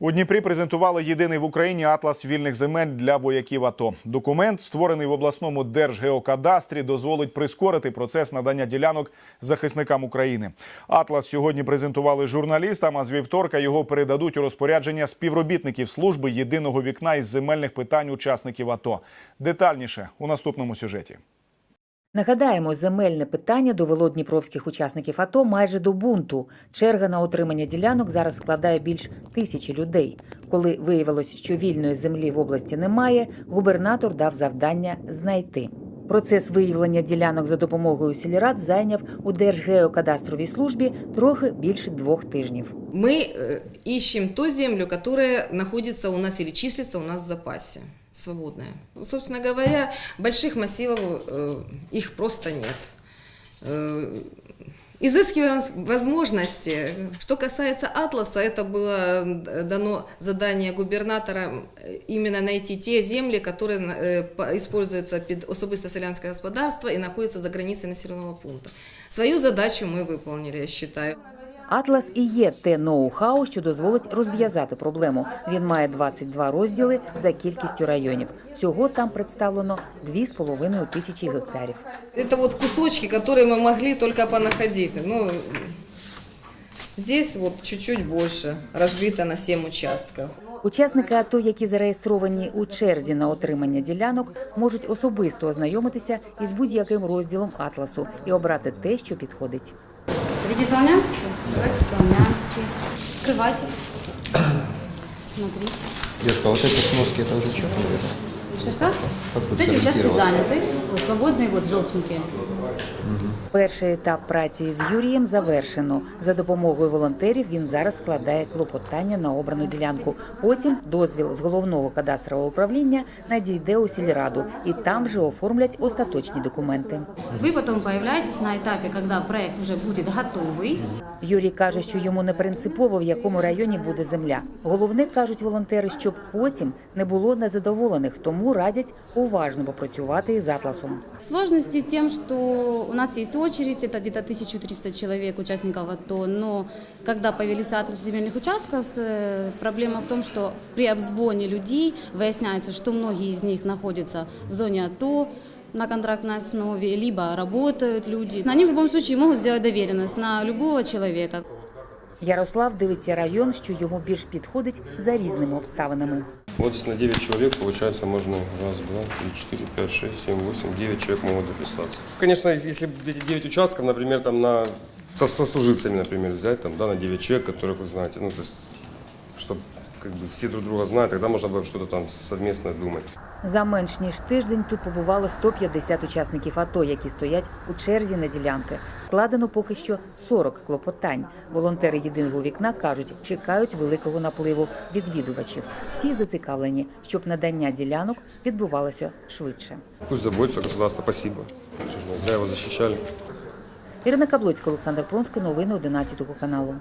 У Дніпрі презентували єдиний в Україні атлас вільних земель для вояків АТО. Документ, створений в обласному держгеокадастрі, дозволить прискорити процес надання ділянок захисникам України. Атлас сьогодні презентували журналістам, а з вівторка його передадуть у розпорядження співробітників служби єдиного вікна із земельних питань учасників АТО. Детальніше у наступному сюжеті. Нагадаємо, земельне питання довело дніпровських учасників АТО майже до бунту. Черга на отримання ділянок зараз складає більш тисячі людей. Коли виявилось, що вільної землі в області немає, губернатор дав завдання знайти. Процес виявлення ділянок за допомогою сільрад зайняв у Держгеокадастровій службі трохи більше двох тижнів. Мы э, ищем ту землю, которая находится у нас или числится у нас в запасе, свободная. Собственно говоря, больших массивов э, их просто нет. Э, Изыскиваем возможности. Что касается Атласа, это было дано задание губернатора э, именно найти те земли, которые э, по- используются под особисто селянское господарство и находятся за границей населенного пункта. Свою задачу мы выполнили, я считаю. Атлас і є те ноу-хау, що дозволить розв'язати проблему. Він має 22 розділи за кількістю районів. Всього там представлено 2,5 тисячі гектарів. Это вот кусочки, которые мы могли только понаходить. Ну, здесь вот чуть-чуть больше, разбито на 7 участков. Учасники АТО, які зареєстровані у черзі на отримання ділянок, можуть особисто ознайомитися із будь-яким розділом атласу і обрати те, що підходить. Хотите слонянский? Давайте слонянский. Открывайте. Смотрите. Девушка, а вот эти сноски, это уже что? Что-что? Как Вот тут эти участки сориентироваться? заняты. Вот свободные, вот желтенькие. Перший етап праці з Юрієм завершено. За допомогою волонтерів він зараз складає клопотання на обрану ділянку. Потім дозвіл з головного кадастрового управління надійде у сільраду, і там вже оформлять остаточні документи. Вы потом появляетесь на этапе, когда проект уже будет готовый. Юрій каже, що йому не принципово, в якому районі буде земля. Головне кажуть волонтери, щоб потім не було незадоволених, тому радять уважно попрацювати із атласом. Сложности тем, что у нас есть очередь, это где-то 1300 человек, участников АТО, но когда появился атлас земельных участков, э, проблема в том, что при обзвоне людей выясняется, что многие из них находятся в зоне АТО, на контрактной основе, либо работают люди. Они в любом случае могут сделать доверенность на любого человека. Ярослав дивиться район, що йому більш підходить за різними обставинами. Вот здесь на 9 человек, получается, можно раз, два, три, четыре, пять, шесть, семь, восемь, девять человек могут записаться. Конечно, если эти 9 участков, например, там на со, со служивцами, например, взять, там, да, на 9 человек, которых вы знаете, ну, то есть, чтобы как бы все друг друга знают, тогда можно было что-то там совместно думать. За менш ніж тиждень тут побувало 150 учасників АТО, які стоять у черзі на ділянки. Складено поки що 40 клопотань. Волонтери єдиного вікна кажуть, чекають великого напливу відвідувачів. Всі зацікавлені, щоб надання ділянок відбувалося швидше. Пусть заботится государство, спасибо. Что ж, мы зря его защищали. Ірина Каблоцька, Олександр Пронський, новини 11 каналу.